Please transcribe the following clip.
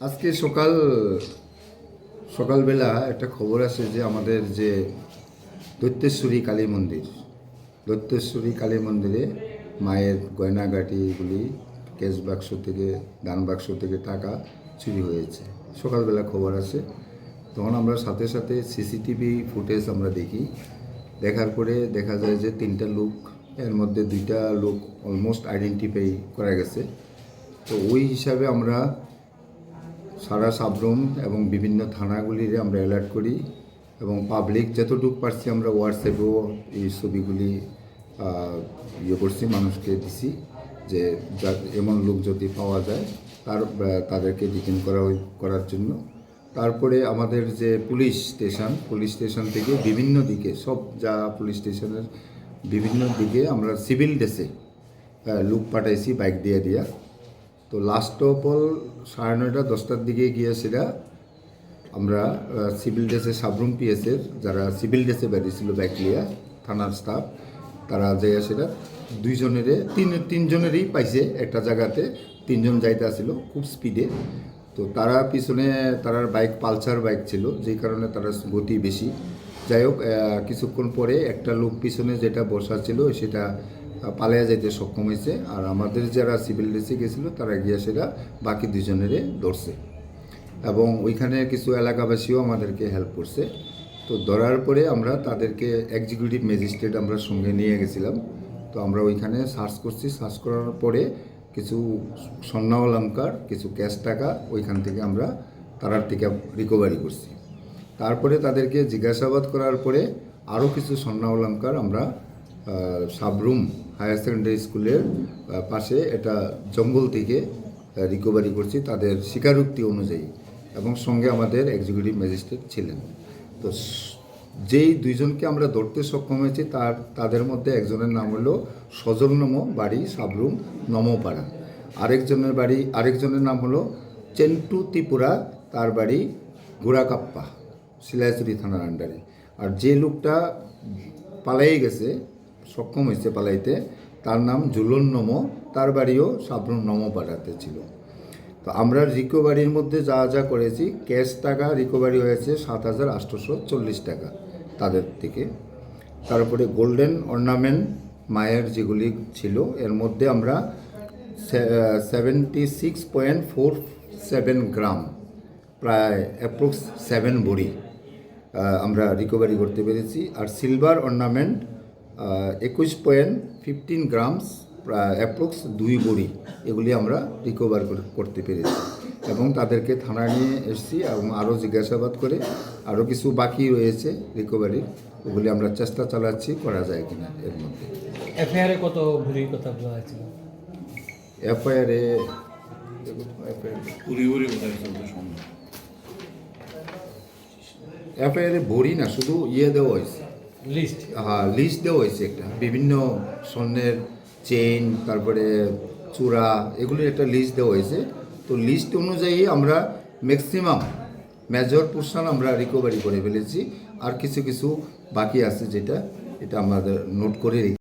আজকে সকাল, সকালবেলা একটা খবর আছে যে আমাদের যে দৈত্যেশ্বরী কালী মন্দির, দৈত্যেশ্বরী কালী মন্দিরে মায়ের গয়নাগাটিগুলি ক্যাশ বাক্স থেকে, দান বাক্স থেকে টাকা চুরি হয়েছে। সকালবেলা খবর আছে। তখন আমরা সাথে সাথে সিসিটিভি ফুটেজ আমরা দেখি। দেখার পরে দেখা যায় যে তিনটা লোক এর মধ্যে দুইটা লোক অলমোস্ট আইডেন্টিফাই করা গেছে। তো ওই হিসাবে আমরা সারা সাবরুম এবং বিভিন্ন থানাগুলিরে আমরা অ্যালার্ট করি এবং পাবলিক যতটুকু পারছি আমরা হোয়াটসঅ্যাপেও এই ছবিগুলি ইয়ে করছি, মানুষকে দিছি যে এমন লোক যদি পাওয়া যায় তার তাদেরকে ডিটেন করা করার জন্য। তারপরে আমাদের যে পুলিশ স্টেশন পুলিশ স্টেশন থেকে বিভিন্ন দিকে সব যা পুলিশ স্টেশনের বিভিন্ন দিকে আমরা সিভিল ড্রেসে লুক পাঠাইছি বাইক দিয়ে দিয়া। তো লাস্ট অফ অল সাড়ে নয়টা, দশটার দিকে গিয়ে সেটা আমরা সিভিল ড্রেসে সাবরুম পিএসের, যারা সিভিল ড্রেসে বেরিয়েছিল ব্যাকলিয়া থানার স্টাফ তারা যে সেটা দুইজনেরে, তিন, তিনজনেরই পাইছে একটা জায়গাতে, তিনজন যাইতে আসছিল খুব স্পিডে তো তারা পিছনে, তারার বাইক পালসার বাইক ছিল, যেই কারণে তারা গতি বেশি। যাই হোক কিছুক্ষণ পরে একটা লোক পিছনে যেটা বসা ছিল, সেটা পালিয়ে যেতে সক্ষম হয়েছে। আর আমাদের যারা সিভিল ড্রেসে গেছিল, তারা গিয়ে সেটা বাকি দুজনেরে ধরছে। এবং ওইখানে কিছু এলাকাবাসীও আমাদেরকে হেল্প করছে। তো ধরার পরে আমরা তাদেরকে এক্সিকিউটিভ ম্যাজিস্ট্রেট আমরা সঙ্গে নিয়ে গেছিলাম। তো আমরা ওইখানে সার্চ করছি। সার্চ করার পরে কিছু স্বর্ণ অলঙ্কার কিছু ক্যাশ টাকা ওইখান থেকে আমরা তারার থেকে রিকভারি করছি। তারপরে তাদেরকে জিজ্ঞাসাবাদ করার পরে আরও কিছু স্বর্ণ অলঙ্কার আমরা সাবরুম হায়ার সেকেন্ডারি স্কুলের পাশে এটা জঙ্গল থেকে রিকভারি করছি তাদের স্বীকারোক্তি অনুযায়ী এবং সঙ্গে আমাদের এক্সিকিউটিভ ম্যাজিস্ট্রেট ছিলেন। তো যেই দুইজনকে আমরা ধরতে সক্ষম হয়েছি তার, তাদের মধ্যে একজনের নাম হলো সজল নম বাড়ি, সাবরুম নমপাড়া। আরেকজনের বাড়ি, আরেকজনের নাম হলো চেন্টু ত্রিপুরা, তার বাড়ি ঘোড়াকাপ্পা। শিলাইচুরি থানার আন্ডারে। আর যে লোকটা পালাই গেছে, সক্ষম হয়েছে পালাইতে, তার নাম জুলন নম, তার বাড়িও সাবরুম নমপাড়াতে ছিল। তো আমরা রিকভারির মধ্যে যা যা করেছি, ক্যাশ টাকা রিকভারি হয়েছে সাত হাজার আটশোশো চল্লিশ টাকা তাদের থেকে। তারপরে গোল্ডেন অর্নামেন্ট মায়ের যেগুলি ছিল, এর মধ্যে আমরা seventy six point four seven gram, প্রায় অ্যাপ্রক্স সেভেন বড়ি আমরা রিকভারি করতে পেরেছি। আর সিলভার অর্নামেন্ট একুশ পয়েন্ট ফিফটিন গ্রামস অ্যাপ্রক্স দুই বড়ি এগুলি আমরা রিকভার করতে পেরেছি। এবং তাদেরকে থানায় নিয়ে এসেছি এবং আরও জিজ্ঞাসাবাদ করে আরও কিছু বাকি রয়েছে রিকভারির ওগুলি আমরা চেষ্টা চালাচ্ছি করা যায় কিনা এর মধ্যে। এফআইআরে কত ভুরির কথা বলা হয়েছিল? এফআইআরে পুরি পুরি কোথায় চলতে সম্ভব এফআইআরে ভরি না শুধু ইয়ে দেওয়া হয়েছে। লিস্ট হ্যাঁ লিস্ট দেওয়া হয়েছে একটা। বিভিন্ন স্বর্ণের চেইন তারপরে চূড়া এগুলির একটা লিস্ট দেওয়া হয়েছে। তো লিস্ট অনুযায়ী আমরা ম্যাক্সিমাম মেজর পোর্শন আমরা রিকভারি করে ফেলেছি। আর কিছু কিছু বাকি আছে যেটা এটা আমাদের নোট করে